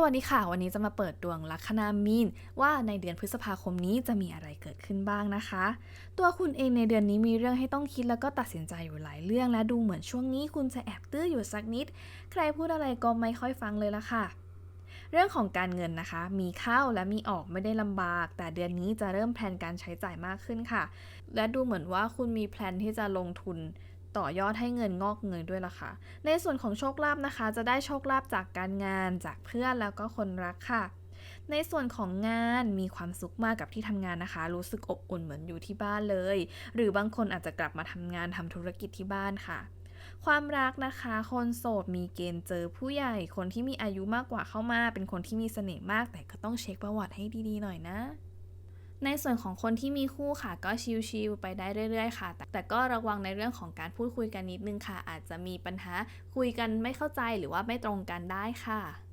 สวัสดีค่ะ วันนี้จะมาเปิดดวงลัคนามีน ว่าในเดือนพฤษภาคมนี้จะมีอะไรเกิดขึ้นบ้างนะคะ ตัวคุณเองในเดือนนี้มีเรื่องให้ต้องคิดแล้วก็ตัดสินใจอยู่หลายเรื่องและดูเหมือนช่วงนี้คุณจะแอบตื้ออยู่สักนิด ใครพูดอะไรก็ไม่ค่อยฟังเลยละค่ะ เรื่องของการเงินนะคะ มีเข้าและมีออกไม่ได้ลำบาก แต่เดือนนี้จะเริ่มแพลนการใช้จ่ายมากขึ้นค่ะ และดูเหมือนว่าคุณมีแพลนที่จะลงทุน ต่อยอดให้เงินงอกเงยด้วยล่ะค่ะ ในส่วนของโชคลาภนะคะ จะได้โชคลาภจากการงานจากเพื่อนแล้วก็คนรักค่ะ ในส่วนของงานมีความสุขมากกับที่ทำงานนะคะ รู้สึกอบอุ่นเหมือนอยู่ที่บ้านเลย หรือบางคนอาจจะกลับมาทำงานทำธุรกิจที่บ้านค่ะความรักนะคะ คนโสดมีเกณฑ์เจอผู้ใหญ่ คนที่มีอายุมากกว่าเข้ามา เป็นคนที่มีเสน่ห์มาก แต่ก็ต้องเช็คประวัติให้ดีๆหน่อยนะ ในส่วนของคนที่มีคู่ค่ะ ก็ชิลๆไปได้เรื่อยๆค่ะแต่แต่ก็ระวังในเรื่องของการพูดคุยกันนิดนึงค่ะ อาจจะมีปัญหาคุยกันไม่เข้าใจหรือว่าไม่ตรงกันได้ค่ะ